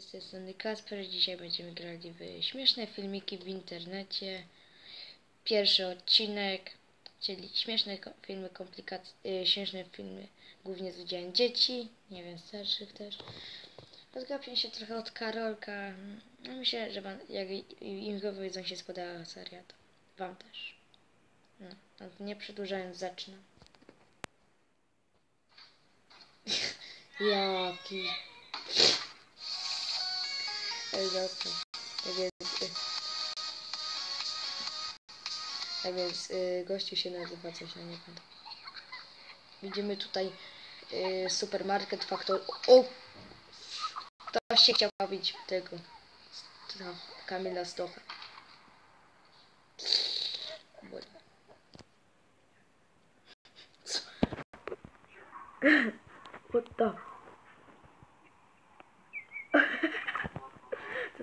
Z tej strony Kasper. Dzisiaj będziemy grali w śmieszne filmiki w internecie. Pierwszy odcinek, czyli śmieszne filmy komplikacji, y, śmieszne filmy głównie z udziałem dzieci, nie wiem, starszych też. Odgapię się trochę od Karolka. No, myślę, że wam, jak im powiedzą się spodobała seria, to wam też. No, to nie przedłużając, zaczynam. Jaki. Dobra. Tak więc... Y, tak więc y, gościu się nazywa coś, ja nie pamiętam. Widzimy tutaj y, supermarket faktor... O! Ktoś się chciał bawić tego. To, Kamila Stocha. What the...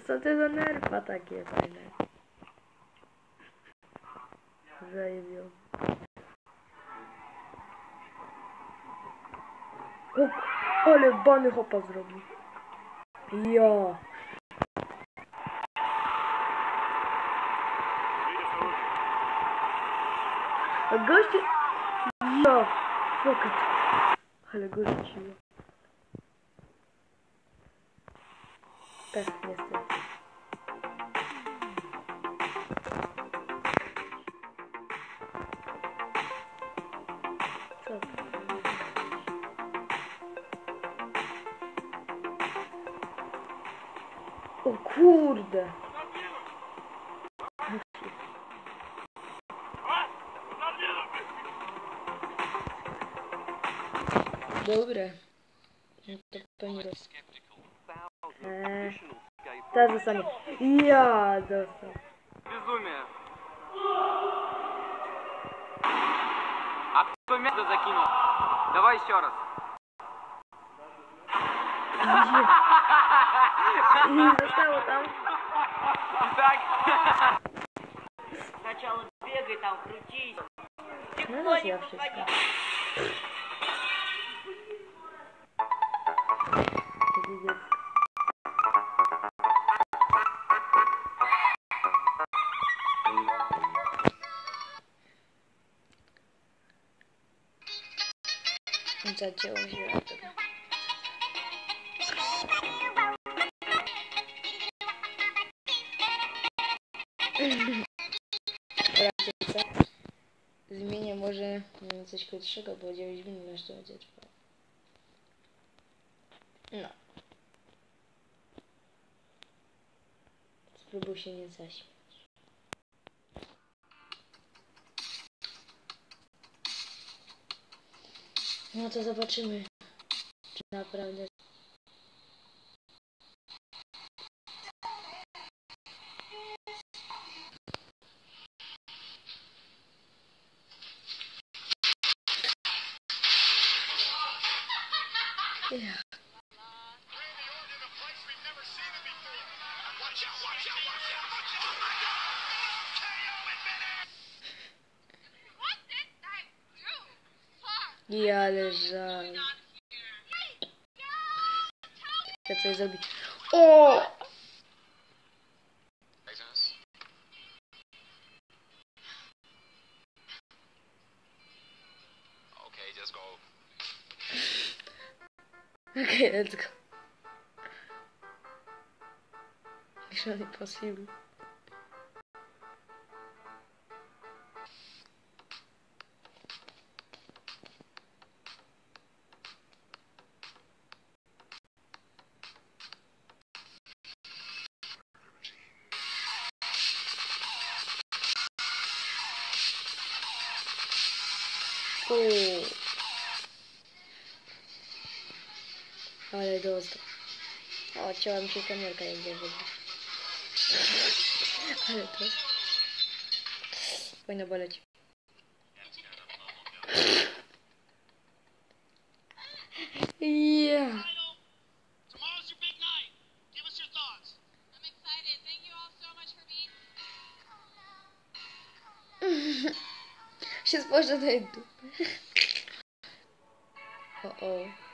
Są te do nerwa takie fajne. Zajebią. O, ale bany hopa zrobił. Ja. A goście... Ja. Fuck Ale go rzuciło. Tak, niestety. O kurde! Dobre. No to pewnie roz... Eee, teraz zostanie. Ja dostał. Безумие. А кто мясо закинул? Давай еще раз. Не достала там. Итак. Сначала бегай там, крутись. Надо съевшись. Пиздец. Зачем же это? Zmienię może mm, coś krótszego, bo 9 minut to będzie trwało. No. Spróbuj się nie zaśmiać. No to zobaczymy, czy naprawdę Ja. Ja, ale żal. Ja coś zrobić. O! Okay, just go. Okay, let's go. Mission impossible. Uuu. Olha o idoso. Ó, ce am și camera care e de Olha o idoso. Põe na bolete. Yeah. Сейчас позже найду. О-оу.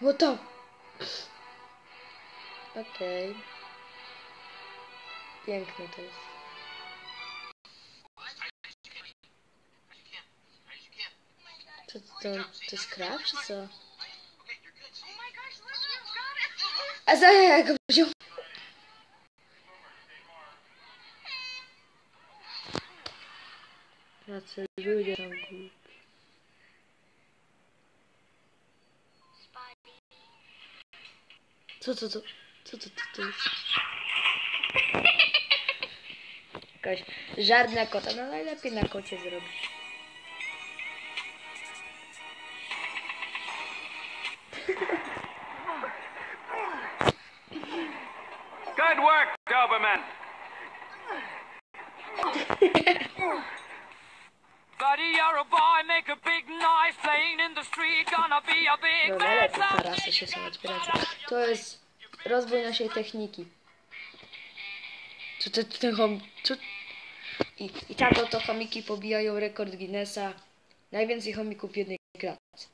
No to. Okej. Piękne to jest. Co to, to jest krab, czy co? A za jak go wziął? Jacy ludzie są Co, co, co? Co to, to jest? Jakaś żart na kota. No najlepiej na kocie zrobić. Good work, Doberman. Someday. tarasy się są otwierać. To jest rozwój naszej techniki. Co to ten chom... Co... I, I tak oto chomiki pobijają rekord Guinnessa. Najwięcej chomików w jednej klatce.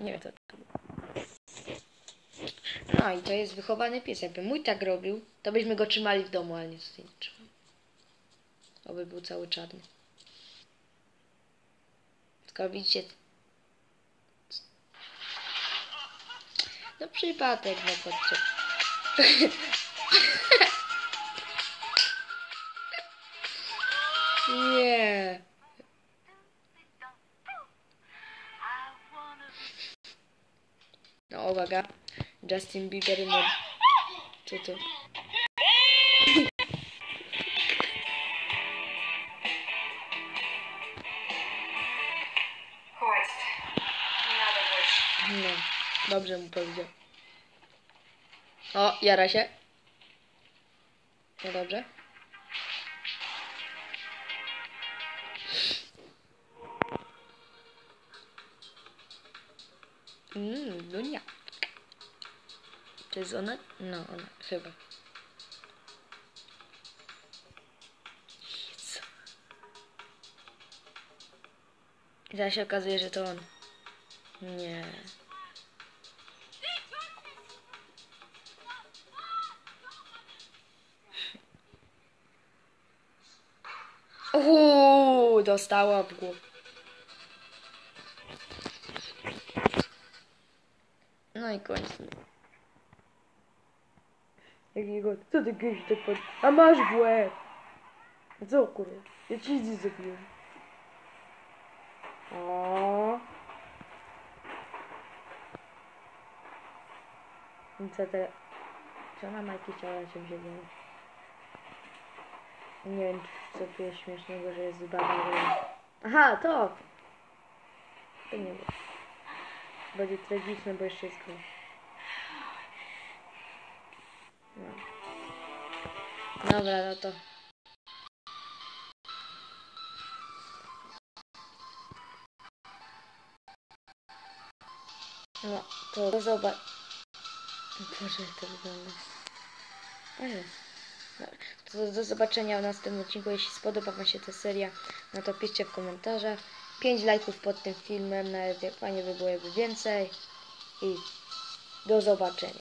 Nie wiem, to... No i to jest wychowany pies. Jakby mój tak robił, to byśmy go trzymali w domu, ale niestety nie trzymamy. Oby był cały czarny. Tylko widzicie, No przypadek, no patrzcie. Nie. No uwaga. Justin Bieber no... Co to? Dobrze mu powiedział. O, jara się. No dobrze. Mmm, Dunia. To jest ona? No, ona, chyba. Jezu. I teraz się okazuje, że to on. Nie. Uuu, dostała w głowę. No i koniec. Jakiego? Co ty gdzieś tak pod... A masz w łeb! Co kurwa? Ja ci nic nie zrobiłem. O. I co te... Czy ona ma jakieś ciała się wzięły? Nie wiem, co tu jest śmiesznego, że jest że- Aha, to! To nie było. Będzie tragiczne, bo jeszcze jest go. No. Dobra, no to. No, to zobacz. Boże, jak to wygląda. Boże. No, to do zobaczenia w następnym odcinku. Jeśli spodoba Wam się ta seria, no to piszcie w komentarzach. 5 lajków pod tym filmem, nawet fajnie by było jakby więcej. I do zobaczenia.